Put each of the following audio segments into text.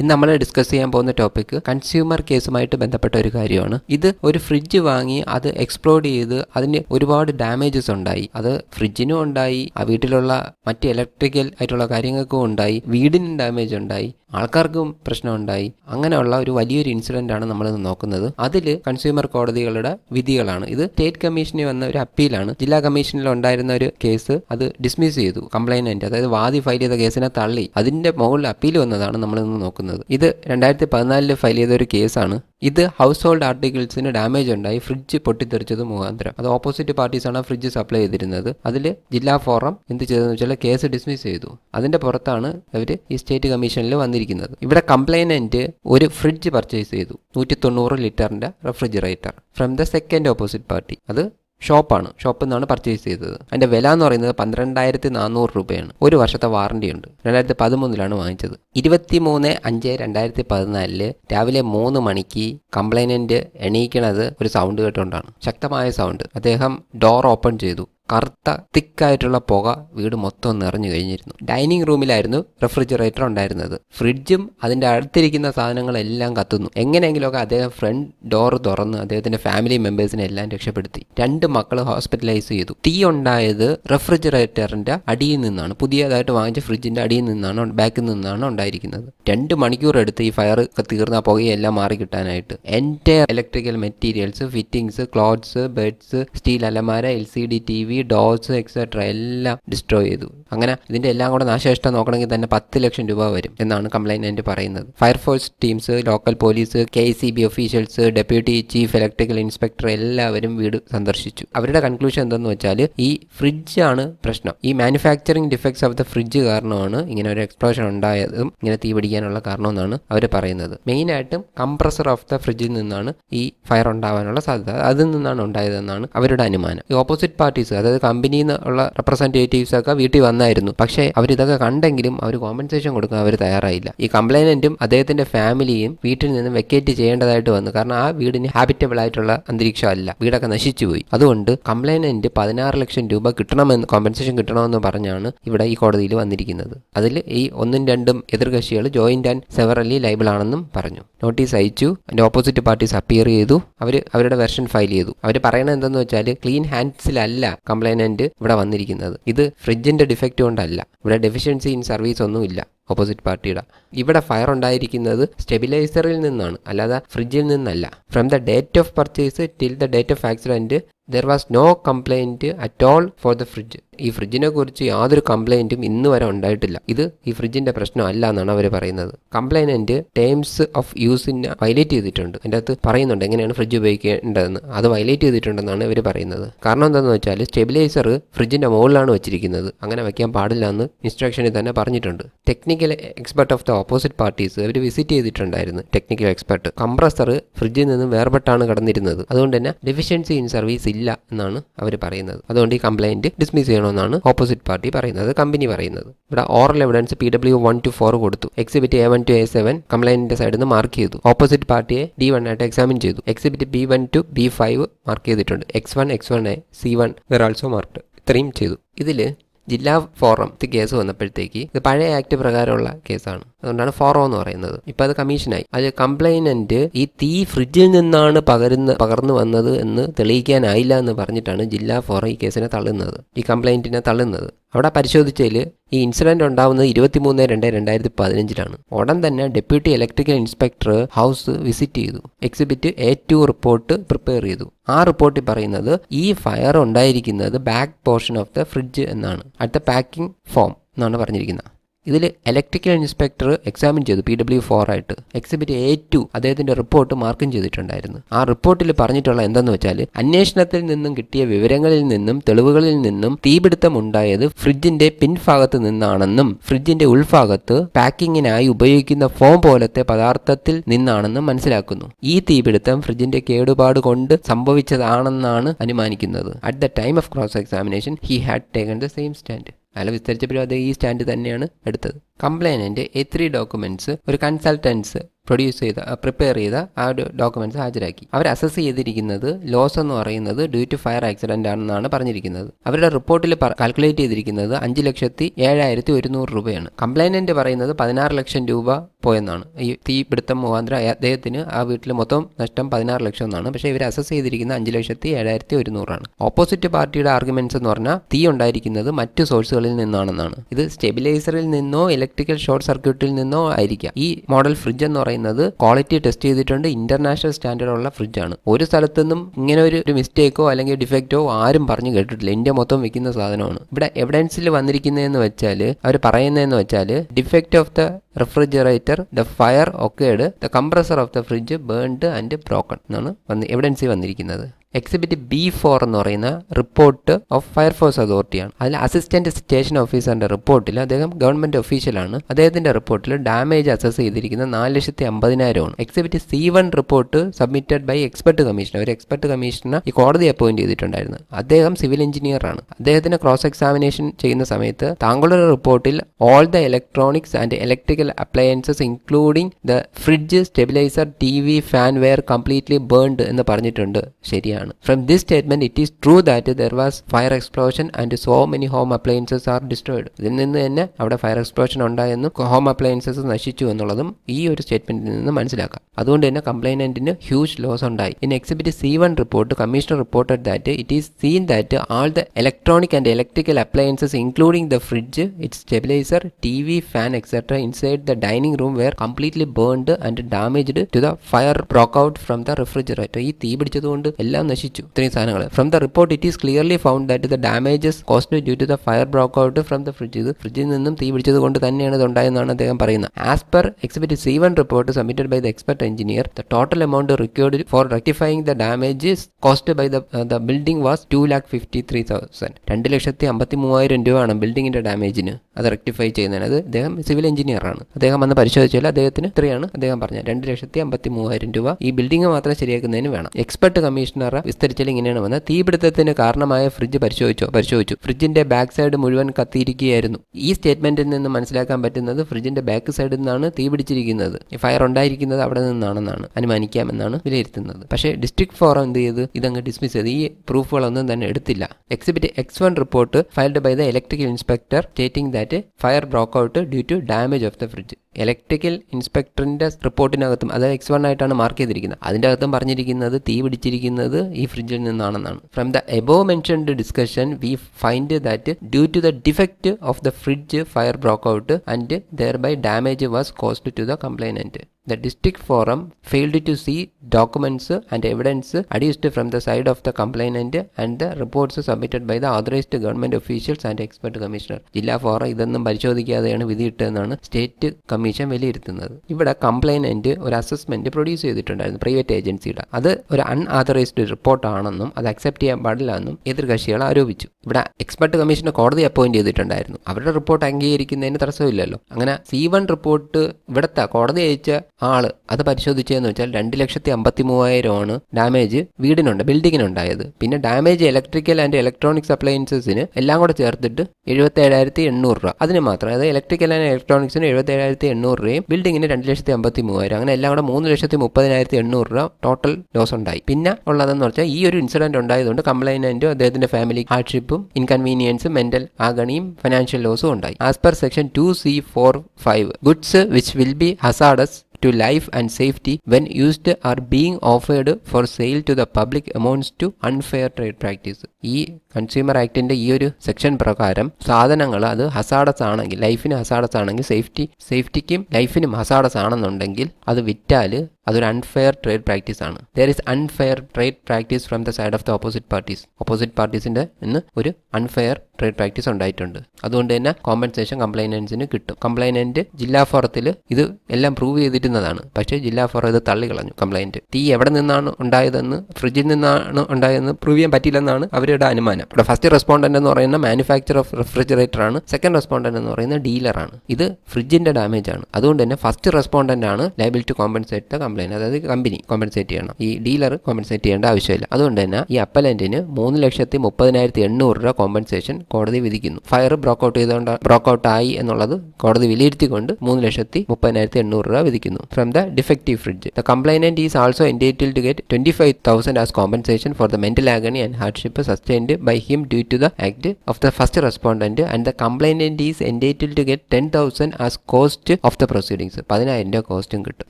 ഇന്ന് നമ്മൾ ഡിസ്കസ് ചെയ്യാൻ പോകുന്ന ടോപ്പിക് കൺസ്യൂമർ കേസുമായിട്ട് ബന്ധപ്പെട്ട ഒരു കാര്യമാണ്. ഇത് ഒരു ഫ്രിഡ്ജ് വാങ്ങി അത് എക്സ്പ്ലോഡ് ചെയ്ത് അതിന് ഒരുപാട് ഡാമേജസ് ഉണ്ടായി. അത് ഫ്രിഡ്ജിനും ഉണ്ടായി ആ വീട്ടിലുള്ള മറ്റ് ഇലക്ട്രിക്കൽ ആയിട്ടുള്ള കാര്യങ്ങൾക്കും ഉണ്ടായി വീടിനും ഡാമേജ് ഉണ്ടായി ആൾക്കാർക്കും പ്രശ്നമുണ്ടായി അങ്ങനെയുള്ള ഒരു വലിയൊരു ഇൻസിഡന്റ് ആണ് നമ്മൾ നോക്കുന്നത്. അതിൽ കൺസ്യൂമർ കോടതികളുടെ വിധികളാണ്. ഇത് സ്റ്റേറ്റ് കമ്മീഷന് വന്ന ഒരു അപ്പീലാണ് ജില്ലാ കമ്മീഷനിൽ ഉണ്ടായിരുന്ന ഒരു കേസ് അത് ഡിസ്മിസ് ചെയ്തു. കംപ്ലൈനന്റ് അതായത് വാദി ഫയൽ ചെയ്ത കേസിനെ തള്ളി. അതിന്റെ മുകളിൽ അപ്പീൽ വന്നതാണ് നമ്മൾ ഇന്ന് നോക്കുന്നത്. ഇത് രണ്ടായിരത്തി പതിനാലിൽ ഫയൽ ചെയ്ത ഒരു കേസാണ്. ഇത് ഹൗസ് ഹോൾഡ് ആർട്ടിക്കിൾസിന് ഡാമേജ് ഉണ്ടായി ഫ്രിഡ്ജ് പൊട്ടിത്തെറിച്ചത് മുഖാന്തരം. അത് ഓപ്പോസിറ്റ് പാർട്ടീസാണ് ഫ്രിഡ്ജ് സപ്ലൈ ചെയ്തിരുന്നത്. അതിൽ ജില്ലാ ഫോറം എന്ത് ചെയ്തതെന്ന് വെച്ചാൽ കേസ് ഡിസ്മിസ് ചെയ്തു. അതിന്റെ പുറത്താണ് അവർ ഈ സ്റ്റേറ്റ് കമ്മീഷനിൽ വന്നിരിക്കുന്നത്. ഇവിടെ കംപ്ലൈനന്റ് ഒരു ഫ്രിഡ്ജ് പർച്ചേസ് ചെയ്തു. നൂറ്റി തൊണ്ണൂറ് ലിറ്ററിന്റെ refrigerator from the second opposite party അത് ഷോപ്പാണ്. ഷോപ്പിൽ നിന്നാണ് പർച്ചേസ് ചെയ്തത്. അതിന്റെ വില എന്ന് പറയുന്നത് പന്ത്രണ്ടായിരത്തി നാനൂറ് രൂപയാണ്. ഒരു വർഷത്തെ വാറണ്ടി ഉണ്ട്. രണ്ടായിരത്തി പതിമൂന്നിലാണ് വാങ്ങിച്ചത്. ഇരുപത്തി മൂന്ന് അഞ്ച് രണ്ടായിരത്തി പതിനാലിൽ രാവിലെ മൂന്ന് മണിക്ക് കംപ്ലൈനന്റ് എണീക്കണത് ഒരു സൗണ്ട് കേട്ടുകൊണ്ടാണ് ശക്തമായ സൗണ്ട് അദ്ദേഹം ഡോർ ഓപ്പൺ ചെയ്തു. കറുത്ത തിക്കായിട്ടുള്ള പുക വീട് മൊത്തം നിറഞ്ഞു കഴിഞ്ഞിരുന്നു. ഡൈനിങ് റൂമിലായിരുന്നു റെഫ്രിജറേറ്റർ ഉണ്ടായിരുന്നത്. ഫ്രിഡ്ജും അതിന്റെ അടുത്തിരിക്കുന്ന സാധനങ്ങളെല്ലാം കത്തുന്നു. എങ്ങനെയെങ്കിലുമൊക്കെ അദ്ദേഹം ഫ്രണ്ട് ഡോർ തുറന്ന് അദ്ദേഹത്തിന്റെ ഫാമിലി മെമ്പേഴ്സിനെ എല്ലാം രക്ഷപ്പെടുത്തി. രണ്ട് മക്കൾ ഹോസ്പിറ്റലൈസ് ചെയ്തു. തീ ഉണ്ടായത് റെഫ്രിജറേറ്ററിന്റെ അടിയിൽ നിന്നാണ്. പുതിയതായിട്ട് വാങ്ങിച്ച ഫ്രിഡ്ജിന്റെ അടിയിൽ നിന്നാണ് ബാക്കിൽ നിന്നാണ് ഉണ്ടായിരിക്കുന്നത്. രണ്ട് മണിക്കൂർ എടുത്ത് ഈ ഫയർ തീർന്ന പുകയെല്ലാം മാറി കിട്ടാനായിട്ട്. എന്റെ electrical materials fittings clothes beds steel അലമാര L C D T V dose etcetera എല്ലാം ഡിസ്ട്രോയ് ചെയ്തു. അങ്ങനെ ഇതിന്റെ എല്ലാം കൂടെ നാശനഷ്ടം നോക്കണമെങ്കിൽ തന്നെ പത്ത് ലക്ഷം രൂപ വരും എന്നാണ് കംപ്ലൈന്റ് പറയുന്നത്. Fire force teams local police K C B officials deputy chief electrical inspector എല്ലാവരും വീട് സന്ദർശിച്ചു. അവരുടെ കൺക്ലൂഷൻ എന്തെന്ന് വെച്ചാൽ ഈ ഫ്രിഡ്ജ് ആണ് പ്രശ്നം. ഈ manufacturing defects of the fridge കാരണമാണ് ഇങ്ങനെ ഒരു എക്സ്പ്ലോഷൻ ഉണ്ടായതും ഇങ്ങനെ തീ പിടിക്കാനുള്ള കാരണമെന്നാണ് അവർ പറയുന്നത്. മെയിൻ മെയിനായിട്ടും കംപ്രസർ ഓഫ് ദ ഫ്രിഡ്ജിൽ നിന്നാണ് ഈ ഫയർ ഉണ്ടാവാനുള്ള സാധ്യത. അതിൽ നിന്നാണ് ഉണ്ടായതെന്നാണ് അവരുടെ അനുമാനം. ഈ ഓപ്പോസിറ്റ് പാർട്ടീസ് അതായത് കമ്പനിയിൽ നിന്നുള്ള റെപ്രസെന്റേറ്റീവ്സ് ഒക്കെ വീട്ടിൽ വന്നായിരുന്നു. പക്ഷേ അവരിതൊക്കെ കണ്ടെങ്കിലും അവർ കോമ്പൻസേഷൻ കൊടുക്കാൻ അവർ തയ്യാറായില്ല. ഈ കംപ്ലൈനന്റും അദ്ദേഹത്തിന്റെ ഫാമിലിയും വീട്ടിൽ നിന്ന് വെക്കേറ്റ് ചെയ്യേണ്ടതായിട്ട് വന്നു. കാരണം ആ വീടിന് ഹാബിറ്റബിൾ ആയിട്ടുള്ള അന്തരീക്ഷമല്ല വീടൊക്കെ നശിച്ചുപോയി അതുകൊണ്ട് കംപ്ലൈനന്റ് പതിനാറ് ലക്ഷം രൂപ കിട്ടണമെന്ന് കോമ്പൻസേഷൻ കിട്ടണമെന്ന് പറഞ്ഞാണ് ഇവിടെ ഈ കോടതിയിൽ വന്നിരിക്കുന്നത്. അതിൽ ഈ ഒന്നും രണ്ടും എതിർകക്ഷികൾ ജോയിന്റ് ആൻഡ് സെവറലി ലൈബിൾ ആണെന്നും പറഞ്ഞു. നോട്ടീസ് അയച്ചു. അതിന്റെ ഓപ്പോസിറ്റ് പാർട്ടീസ് അപ്പിയർ ചെയ്തു. അവർ അവരുടെ വെർഷൻ ഫയൽ ചെയ്തു. അവർ പറയുന്നത് എന്തെന്ന് വെച്ചാൽ ക്ലീൻ ഹാൻഡ്സിലല്ല കംപ്ലൈനന്റ് ഇവിടെ വന്നിരിക്കുന്നത്. ഇത് ഫ്രിഡ്ജിന്റെ ഡിഫക്റ്റ് കൊണ്ടല്ല. ഇവിടെ ഡെഫിഷ്യൻസി ഇൻ സർവീസ് ഒന്നുമില്ല. ഓപ്പോസിറ്റ് പാർട്ടിയുടെ ഇവിടെ ഫയർ ഉണ്ടായിരിക്കുന്നത് സ്റ്റെബിലൈസറിൽ നിന്നാണ്. അല്ലാതെ ഫ്രിഡ്ജിൽ നിന്നല്ല. From the date of purchase till the date of accident there was no complaint at all for the fridge ഈ ഫ്രിഡ്ജിനെ കുറിച്ച് യാതൊരു കംപ്ലൈന്റും ഇന്ന് വരെ ഉണ്ടായിട്ടില്ല. ഇത് ഈ ഫ്രിഡ്ജിന്റെ പ്രശ്നമല്ല എന്നാണ് അവർ പറയുന്നത് കംപ്ലൈനന്റ് ടേംസ് ഓഫ് യൂസിനെ വയലേറ്റ് ചെയ്തിട്ടുണ്ട്. അതിന്റെ അകത്ത് പറയുന്നുണ്ട് എങ്ങനെയാണ് ഫ്രിഡ്ജ് ഉപയോഗിക്കേണ്ടതെന്ന്. അത് വയലേറ്റ് ചെയ്തിട്ടുണ്ടെന്നാണ് ഇവർ പറയുന്നത്. കാരണം എന്താണെന്ന് വെച്ചാൽ സ്റ്റെബിലൈസർ ഫ്രിഡ്ജിന്റെ മുകളിലാണ് വെച്ചിരിക്കുന്നത്. അങ്ങനെ വയ്ക്കാൻ പാടില്ല എന്ന് ഇൻസ്ട്രക്ഷനിൽ തന്നെ പറഞ്ഞിട്ടുണ്ട്. Technical expert of the opposite parties our visit ചെയ്തിട്ടുണ്ടായിരുന്നു. ടെക്നിക്കൽ എക്സ്പെർട്ട് കംപ്രസർ ഫ്രിഡ്ജിൽ നിന്നും വേർപെട്ടാണ് കടന്നിരുന്നത്. അതുകൊണ്ട് തന്നെ ഡെഫിഷ്യൻസി ഇൻ സർവീസ് ഇല്ല എന്നാണ് അവർ പറയുന്നത്. അതുകൊണ്ട് ഈ കംപ്ലൈന്റ് ഡിസ്മിസ് ചെയ്യണമെന്നാണ് ഓപ്പോസിറ്റ് പാർട്ടി പറയുന്നത് കമ്പനി പറയുന്നത്. ഇവിടെ oral evidence P W one to four കൊടുത്തു. Exhibit A one to A seven കംപ്ലൈന്റിന്റെ സൈഡിൽ നിന്ന് മാർക്ക് ചെയ്തു. ഓപ്പോസിറ്റ് പാർട്ടിയെ ഡി വൺ ആയിട്ട് എക്സാമിൻ ചെയ്തു. Exhibit B one to B five mark ചെയ്തിട്ടുണ്ട്. X one X one A C one were also mark ഇത്രയും ചെയ്തു. ഇതിൽ ജില്ലാ ഫോറം കേസ് വന്നപ്പോഴത്തേക്ക് ഇത് പഴയ ആക്ട് പ്രകാരമുള്ള കേസാണ് അതുകൊണ്ടാണ് ഫോറോ എന്ന് പറയുന്നത്. ഇപ്പൊ അത് കമ്മീഷനായി. അത് കംപ്ലൈനന്റ് ഈ തീ ഫ്രിഡ്ജിൽ നിന്നാണ് പകരുന്ന പകർന്നു വന്നത് എന്ന് തെളിയിക്കാനായില്ല എന്ന് പറഞ്ഞിട്ടാണ് ജില്ലാ ഫോറോ ഈ കേസിനെ തള്ളുന്നത്. ഈ കംപ്ലൈന്റിനെ തള്ളുന്നത്. അവിടെ പരിശോധിച്ചതിൽ ഈ ഇൻസിഡന്റ് ഉണ്ടാവുന്നത് ഇരുപത്തിമൂന്ന് രണ്ട് രണ്ടായിരത്തി പതിനഞ്ചിലാണ് ഉടൻ തന്നെ deputy electrical inspector house visit ചെയ്തു. Exhibit A two report prepare ചെയ്തു. ആ റിപ്പോർട്ടിൽ പറയുന്നത് ഈ ഫയർ ഉണ്ടായിരിക്കുന്നത് back portion of the fridge എന്നാണ്. അടുത്ത പാക്കിംഗ് ഫോം എന്നാണ് പറഞ്ഞിരിക്കുന്നത്. ഇതിൽ ഇലക്ട്രിക്കൽ ഇൻസ്പെക്ടർ എക്സാമിൻ ചെയ്തു പി ഡബ്ല്യു ഫോർ ആയിട്ട്. എക്സിബിറ്റ് എ ടു അദ്ദേഹത്തിന്റെ റിപ്പോർട്ട് മാർക്കും ചെയ്തിട്ടുണ്ടായിരുന്നു. ആ റിപ്പോർട്ടിൽ പറഞ്ഞിട്ടുള്ള എന്തെന്ന് വെച്ചാൽ അന്വേഷണത്തിൽ നിന്നും കിട്ടിയ വിവരങ്ങളിൽ നിന്നും തെളിവുകളിൽ നിന്നും തീപിടുത്തം ഉണ്ടായത് ഫ്രിഡ്ജിന്റെ പിൻഭാഗത്ത് നിന്നാണെന്നും ഫ്രിഡ്ജിന്റെ ഉൾഭാഗത്ത് പാക്കിങ്ങിനായി ഉപയോഗിക്കുന്ന ഫോം പോലത്തെ പദാർത്ഥത്തിൽ നിന്നാണെന്നും മനസ്സിലാക്കുന്നു. ഈ തീപിടുത്തം ഫ്രിഡ്ജിന്റെ കേടുപാട് കൊണ്ട് സംഭവിച്ചതാണെന്നാണ് അനുമാനിക്കുന്നത്. At the time of cross examination he had taken the same stand അയാൾ വിസ്തരിച്ചപ്പോഴും അദ്ദേഹം ഈ സ്റ്റാൻഡ് തന്നെയാണ് എടുത്തത്. കംപ്ലൈനന്റ് എ ത്രീ ഡോക്യുമെന്റ്സ് ഒരു കൺസൾട്ടൻസ് പ്രൊഡ്യൂസ് ചെയ്ത പ്രിപ്പയർ ചെയ്ത ആ ഒരു ഡോക്യുമെന്റ്സ് ഹാജരാക്കി. അവർ അസസ് ചെയ്തിരിക്കുന്നത് ലോസ് എന്ന് പറയുന്നത് ഡ്യൂ ടു ഫയർ ആക്സിഡന്റ് ആണെന്നാണ് പറഞ്ഞിരിക്കുന്നത്. അവരുടെ റിപ്പോർട്ടിൽ കാൽക്കുലേറ്റ് ചെയ്തിരിക്കുന്നത് അഞ്ച് ലക്ഷത്തി ഏഴായിരത്തി ഒരുന്നൂറ് രൂപയാണ്. കംപ്ലൈനന്റ് പറയുന്നത് പതിനാറ് ലക്ഷം രൂപ പോയെന്നാണ്. ഈ തീപിടുത്തം മുഖാന്തരം അദ്ദേഹത്തിന് ആ വീട്ടിൽ മൊത്തം നഷ്ടം പതിനാറ് ലക്ഷം എന്നാണ്. പക്ഷേ ഇവർ അസസ് ചെയ്തിരിക്കുന്ന അഞ്ച് ലക്ഷത്തി ഏഴായിരത്തി ഒരുന്നൂറാണ്. ഓപ്പോസിറ്റ് പാർട്ടിയുടെ ആർഗ്യുമെന്റ്സ് എന്ന് പറഞ്ഞാൽ തീ ഉണ്ടായിരിക്കുന്നത് മറ്റു സോഴ്സുകളിൽ നിന്നാണെന്നാണ്. ഇത് സ്റ്റെബിലൈസറിൽ നിന്നോ ഇലക്ട്രിക്കൽ ഷോർട്ട് സർക്യൂട്ടിൽ നിന്നോ ആയിരിക്കാം. ഈ മോഡൽ ഫ്രിഡ്ജ് എന്ന് പറയുന്നത് ക്വാളിറ്റി ടെസ്റ്റ് ചെയ്തിട്ടുണ്ട്. ഇന്റർനാഷണൽ സ്റ്റാൻഡേർഡ് ഉള്ള ഫ്രിഡ്ജാണ് ഒരു സ്ഥലത്തുനിന്നും ഇങ്ങനെ ഒരു മിസ്റ്റേക്കോ അല്ലെങ്കിൽ ഡിഫക്റ്റോ ആരും പറഞ്ഞു കേട്ടിട്ടില്ല. ഇന്ത്യ മൊത്തം വിൽക്കുന്ന സാധനമാണ്. ഇവിടെ എവിഡൻസിൽ വന്നിരിക്കുന്നതെന്ന് വെച്ചാൽ അവർ പറയുന്നതെന്ന് വെച്ചാൽ defect of the refrigerator the fire occurred the compressor of the fridge burned and broken എന്നാണ് വന്ന് എവിഡൻസിൽ വന്നിരിക്കുന്നത്. എക്സിബിറ്റ് ബി ഫോർ എന്ന് പറയുന്ന റിപ്പോർട്ട് ഓഫ് ഫയർഫോഴ്സ് അതോറിറ്റിയാണ് അതിൽ അസിസ്റ്റന്റ് സ്റ്റേഷൻ ഓഫീസറിന്റെ റിപ്പോർട്ടിൽ അദ്ദേഹം ഗവൺമെന്റ് ഒഫീഷ്യലാണ് അദ്ദേഹത്തിന്റെ റിപ്പോർട്ടിൽ ഡാമേജ് അസസ് ചെയ്തിരിക്കുന്ന നാല് ലക്ഷത്തി അമ്പതിനായിരമാണ് exhibit C one report submitted by expert commission ഒരു എക്സ്പെർട്ട് കമ്മീഷണർ ഈ കോടതി അപ്പോയിന്റ് ചെയ്തിട്ടുണ്ടായിരുന്നു. അദ്ദേഹം സിവിൽ എഞ്ചിനീയറാണ് അദ്ദേഹത്തിന് ക്രോസ് എക്സാമിനേഷൻ ചെയ്യുന്ന സമയത്ത് താങ്കളുടെ റിപ്പോർട്ടിൽ all the electronics and electrical appliances including the fridge stabiliser T V fan were completely burned എന്ന് പറഞ്ഞിട്ടുണ്ട്. ശരിയാണ്. From this statement it is true that there was fire explosion and so many home appliances are destroyed ഇതിൽ നിന്ന് തന്നെ അവിടെ fire explosion ഉണ്ടായെന്നും home appliances നശിച്ചു എന്നുള്ളതും ഈ ഒരു സ്റ്റേറ്റ്മെന്റിൽ നിന്ന് മനസ്സിലാക്കാം. അതുകൊണ്ട് തന്നെ കംപ്ലൈനന്റിന് ഹ്യൂജ് ലോസ് ഉണ്ടായി. In exhibit C one report commissioner reported that it is seen that all the electronic and electrical appliances including the fridge its stabiliser T V fan etcetera inside the dining room were completely burned and damaged to the fire broke out from the refrigerator ഈ തീ പിടിച്ചതുകൊണ്ട് എല്ലാം നശിച്ചു. ഇത്രയും സാധനങ്ങൾ from the report it is clearly found that the damages caused due to the fire broke out from the fridge ഇത് ഫ്രിഡ്ജിൽ നിന്നും തീ പിടിച്ചത് കൊണ്ട് തന്നെയാണ് ഇത് ഉണ്ടായതെന്നാണ് അദ്ദേഹം പറയുന്നത്. As per exhibit C one report submitted by the expert engineer the total amount required for rectifying the damages caused by the building was two lakh fifty three thousand രണ്ട് ലക്ഷത്തി അമ്പത്തി മൂവായിരം രൂപയാണ് ബിൽഡിങ്ങിന്റെ ഡാമേജിന് അത് റെക്ടിഫൈ ചെയ്യുന്നതിന്. അത് അദ്ദേഹം സിവിൽ എഞ്ചിനീയർ ആണ്. അദ്ദേഹം വന്ന് പരിശോധിച്ചാൽ അദ്ദേഹത്തിന് ഇത്രയാണ് അദ്ദേഹം പറഞ്ഞത്. രണ്ട് ലക്ഷത്തി അമ്പത്തി മൂവായിരം രൂപ ഈ ബിൽഡിംഗ് മാത്രം ശരിയാക്കുന്നതിന് വേണം. എക്സ്പെർട്ട് കമ്മീഷണർ വിസ്തരിച്ചാൽ ഇങ്ങനെയാണ് വന്നത്. തീപിടുത്തത്തിന് കാരണമായ ഫ്രിഡ്ജ് പരിശോധിച്ചോ പരിശോധിച്ചു. ഫ്രിഡ്ജിന്റെ ബാക്ക് സൈഡ് മുഴുവൻ കത്തിയിരിക്കുകയായിരുന്നു. ഈ സ്റ്റേറ്റ്മെന്റിൽ നിന്ന് മനസ്സിലാക്കാൻ പറ്റുന്നത് ഫ്രിഡ്ജിന്റെ ബാക്ക് സൈഡിൽ നിന്നാണ് തീ പിടിച്ചിരിക്കുന്നത്. ഫയർ ഉണ്ടായിരിക്കുന്നത് അവിടെ നിന്നാണെന്നാണ്. അനുമാനിക്കാമെന്നാണ് വിലയിരുത്തുന്നത്. പക്ഷേ ഡിസ്ട്രിക്ട് ഫോറം എന്ത് ചെയ്ത്? ഇതങ്ങ് ഡിസ്മിസ് ചെയ്ത്. ഈ പ്രൂഫുകളൊന്നും തന്നെ എടുത്തില്ല. Exhibit X one report filed by the electrical inspector stating that fire broke out due to damage of the fridge. Electrical ഇൻസ്പെക്ടറിന്റെ റിപ്പോർട്ടിനകത്തും അതായത് എക്സ് വൺ ആയിട്ടാണ് മാർക്ക് ചെയ്തിരിക്കുന്നത്. അതിന്റെ അകത്തും പറഞ്ഞിരിക്കുന്നത് തീ പിടിച്ചിരിക്കുന്നത് ഈ ഫ്രിഡ്ജിൽ നിന്നാണെന്നാണ്. From the above mentioned discussion we find that due to the defect of the fridge fire broke out and thereby damage was caused to the complainant The district forum failed to see documents and evidence adduced from the side of the complainant and the reports submitted by the authorized government officials and expert commissioner ജില്ലാ forum ഇതൊന്നും പരിശോധിക്കാതെയാണ് വിധിയിട്ടതെന്നാണ് state commission വിലയിരുത്തുന്നത്. ഇവിടെ complainant ഒരു assessment produce ചെയ്തിട്ടുണ്ടായിരുന്നു private ഏജൻസിയുടെ അത് ഒരു അൺഓതറൈസ്ഡ് റിപ്പോർട്ട് ആണെന്നും അത് അക്സെപ്റ്റ് ചെയ്യാൻ പാടില്ല എന്നും എതിർകക്ഷികൾ ആരോപിച്ചു. ഇവിടെ എക്സ്പെർട്ട് കമ്മീഷനെ കോടതി അപ്പോയിന്റ് ചെയ്തിട്ടുണ്ടായിരുന്നു. അവരുടെ റിപ്പോർട്ട് അംഗീകരിക്കുന്നതിന് തടസ്സമില്ലല്ലോ. അങ്ങനെ സി വൺ റിപ്പോർട്ട് ഇവിടുത്തെ കോടതി അയച്ച ആൾ അത് പരിശോധിച്ചതെന്ന് വെച്ചാൽ രണ്ട് ലക്ഷത്തി അമ്പത്തി മൂവായിരമാണ് ഡാമേജ് വീടിനുണ്ട് ബിൽഡിങ്ങിനുണ്ടായത്. പിന്നെ ഡാമേജ് ഇലക്ട്രിക്കൽ ആൻഡ് ഇലക്ട്രോണിക്സ് അപ്ലയൻസസിന് എല്ലാം കൂടെ ചേർത്തിട്ട് എഴുപത്തി ഏഴായിരത്തി എണ്ണൂറ് രൂപ. അതിന് മാത്രം അതായത് ഇലക്ട്രിക്കൽ ആൻഡ് ഇലക്ട്രോണിക്സിന് എഴുപത്തി ഏഴായിരത്തി എണ്ണൂറ് രൂപയും ബിൽഡിങ്ങിന് രണ്ട് ലക്ഷത്തി അമ്പത്തി മൂവായിരം അങ്ങനെ എല്ലാം കൂടെ മൂന്ന് ലക്ഷത്തി മുപ്പതിനായിരത്തി എണ്ണൂറ് രൂപ ടോട്ടൽ ലോസ് ഉണ്ടായി. പിന്നെ ഉള്ളതെന്ന് വെച്ചാൽ ഈ ഒരു ഇൻസിഡന്റ് ഉണ്ടായതുകൊണ്ട് കംപ്ലൈനന്റും അദ്ദേഹത്തിന്റെ ഫാമിലി ഹാർഡ്ഷിപ്പും ഇൻകൺവീനിയൻസും മെന്റൽ ആഗണിയും ഫിനാൻഷ്യൽ ലോസും ഉണ്ടായി. As per section two C four five goods which will be hazardous to life and safety when used are being offered for sale to the public amounts to unfair trade practice. ഈ consumer ആക്ടിന്റെ ഈ ഒരു section പ്രകാരം സാധനങ്ങൾ അത് hazardous ആണെങ്കിൽ ലൈഫിന് hazardous ആണെങ്കിൽ സേഫ്റ്റി സേഫ്റ്റിക്കും ലൈഫിനും ഹസാഡസ് ആണെന്നുണ്ടെങ്കിൽ അത് വിറ്റാൽ അതൊരു അൺഫെയർ ട്രേഡ് പ്രാക്ടീസ് ആണ്. There is unfair trade practice from the side of the opposite parties opposite പാർട്ടീസിന്റെ നിന്ന് ഒരു അൺഫെയർ ട്രേഡ് പ്രാക്ടീസ് ഉണ്ടായിട്ടുണ്ട്. അതുകൊണ്ട് തന്നെ കോമ്പൻസേഷൻ കംപ്ലൈനൻസിന് കിട്ടും. കംപ്ലൈനന്റ് ജില്ലാ ഫോറത്തിൽ ഇത് എല്ലാം പ്രൂവ് ചെയ്തിരുന്നതാണ്. പക്ഷേ ജില്ലാ ഫോറം ഇത് തള്ളിക്കളഞ്ഞു കംപ്ലൈന്റ് തീ എവിടെ നിന്നാണ് ഉണ്ടായതെന്ന് ഫ്രിഡ്ജിൽ നിന്നാണ് ഉണ്ടായതെന്ന് പ്രൂവ് ചെയ്യാൻ പറ്റില്ലെന്നാണ് അവരുടെ അനുമാനം. ഇവിടെ ഫസ്റ്റ് റെസ്പോണ്ടന്റ് എന്ന് പറയുന്ന മാനുഫാക്ചർ ഓഫ് റെഫ്രിജറേറ്റർ ആണ്. സെക്കൻഡ് റെസ്പോണ്ടന്റ് എന്ന് പറയുന്ന ഡീലറാണ് ഇത് ഫ്രിഡ്ജിന്റെ ഡാമേജ് ആണ്. അതുകൊണ്ട് തന്നെ ഫസ്റ്റ് റെസ്പോണ്ടന്റ് ആണ് liable to compensate the complaint അതായത് കമ്പനി കോമ്പൻസേറ്റ് ചെയ്യണം. ഈ ഡീലർ കോമ്പൻസേറ്റ് ചെയ്യേണ്ട ആവശ്യമില്ല. അതുകൊണ്ട് തന്നെ ഈ അപ്പലന്റിന് മൂന്ന് ലക്ഷത്തി മുപ്പതിനായിരത്തി എണ്ണൂറ് രൂപ കോമ്പൻസേഷൻ കോടതി വിധിക്കുന്നു. ഫയർ ബ്രോക്കൗട്ട് ചെയ്തുകൊണ്ട് ബ്രോക്കൗട്ട് ആയി എന്നുള്ളത് കോടതി വിലയിരുത്തിക്കൊണ്ട് മൂന്ന് ലക്ഷത്തി മുപ്പതിനായിരത്തി എണ്ണൂറ് രൂപ വിധിക്കുന്നു. From the defective fridge the complainant is also entitle to get twenty five thousand as compensation for the mental agony and hardship sustained by him due to the act of the first respondent and the complainant is entitle to get ten thousand as cost of the proceedings പതിനായിരം രൂപ കോസ്റ്റും കിട്ടും.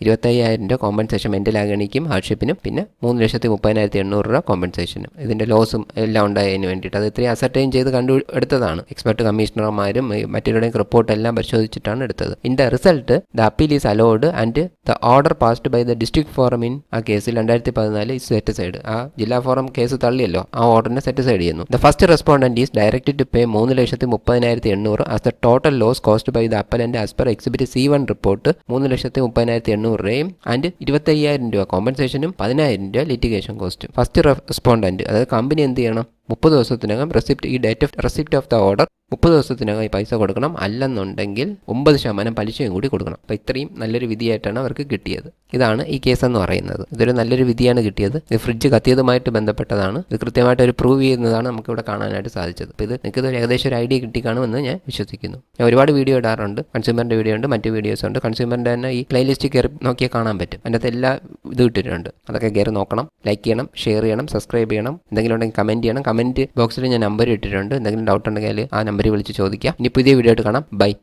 ഇരുപത്തയ്യായിരം രൂപ compensation mental ആഗണിക്കും ഹാർഡ്ഷിപ്പിനും പിന്നെ മൂന്ന് ലക്ഷത്തി മുപ്പതിനായിരത്തി എണ്ണൂറ് രൂപ കോമ്പൻസേഷനും ഇതിന്റെ ലോസും എല്ലാം ഉണ്ടായതിന് വേണ്ടിയിട്ട് അത് ഇത്രയും അസർട്ടൈൻ ചെയ്ത് കണ്ടു എടുത്തതാണ്. എക്സ്പെർട്ട് കമ്മീഷണർമാരും മറ്റുള്ളവരുടെയും റിപ്പോർട്ട് എല്ലാം പരിശോധിച്ചിട്ടാണ് എടുത്തത്. In the result the appeal is allowed and the order passed by the district forum in ആ കേസിൽ രണ്ടായിരത്തി പതിനാല് ഇസ് സെറ്റിസൈഡ് ആ ജില്ലാ ഫോറം കേസ് തള്ളിയല്ലോ. ആ ഓർഡറിനെ സെറ്റിസൈഡ് ചെയ്യുന്നു. The first respondent is directed to pay മൂന്ന് ലക്ഷത്തി മുപ്പതിനായിരത്തി എണ്ണൂറ് as the total loss cost by the appellant as per exhibit C one report മൂന്ന് ലക്ഷത്തി മുപ്പതിനായിരത്തി എണ്ണൂറ് രൂപയും ആൻഡ് ഇരുപത്തയ്യായിരം രൂപ കോമ്പൻസേഷനും പതിനായിരം രൂപ ലിറ്റിഗേഷൻ കോസ്റ്റും ഫസ്റ്റ് റെസ്പോണ്ടന്റ് അതായത് കമ്പനി എന്ത് ചെയ്യണം? മുപ്പത് ദിവസത്തിനകം റെസിപ്റ്റ് ഈ date of receipt of the order മുപ്പത് ദിവസത്തിനകം ഈ പൈസ കൊടുക്കണം. അല്ലെന്നുണ്ടെങ്കിൽ ഒമ്പത് ശതമാനം പലിശയും കൂടി കൊടുക്കണം. അപ്പോൾ ഇത്രയും നല്ലൊരു വിധിയായിട്ടാണ് അവർക്ക് കിട്ടിയത്. ഇതാണ് ഈ കേസ് എന്ന് പറയുന്നത്. ഇതൊരു നല്ലൊരു വിധിയാണ് കിട്ടിയത്. ഇത് ഫ്രിഡ്ജ് കത്തിയതുമായിട്ട് ബന്ധപ്പെട്ടതാണ്. ഇത് കൃത്യമായിട്ട് ഒരു പ്രൂവ് ചെയ്യുന്നതാണ് നമുക്ക് ഇവിടെ കാണാനായിട്ട് സാധിച്ചത്. അപ്പോൾ ഇത് നിങ്ങൾക്ക് ഇത് ഏകദേശം ഒരു ഐഡിയ കിട്ടി കാണുമെന്ന് ഞാൻ വിശ്വസിക്കുന്നു. ഞാൻ ഒരുപാട് വീഡിയോ ഇടാറുണ്ട്. കൺസ്യൂമറിന്റെ വീഡിയോ ഉണ്ട് മറ്റ് വീഡിയോസ് ഉണ്ട്. കൺസ്യൂമറിന്റെ തന്നെ ഈ പ്ലേലിസ്റ്റ് കയറി നോക്കിയാൽ കാണാൻ പറ്റും. അതിന്റെ അകത്ത് എല്ലാ ഇത് ഇട്ടിട്ടുണ്ട്. അതൊക്കെ കയറി നോക്കണം. ലൈക്ക് ചെയ്യണം ഷെയർ ചെയ്യണം സബ്സ്ക്രൈബ് ചെയ്യണം. എന്തെങ്കിലും ഉണ്ടെങ്കിൽ കമന്റ് ചെയ്യണം. കമന്റ് ബോക്സിൽ ഞാൻ നമ്പർ ഇട്ടിട്ടുണ്ട്. എന്തെങ്കിലും ഡൗട്ട് ഉണ്ടെങ്കിൽ ആ നമ്പറിൽ വിളിച്ച് ചോദിക്കാം. ഇനി പുതിയ വീഡിയോ ആയിട്ട് കാണാം. ബൈ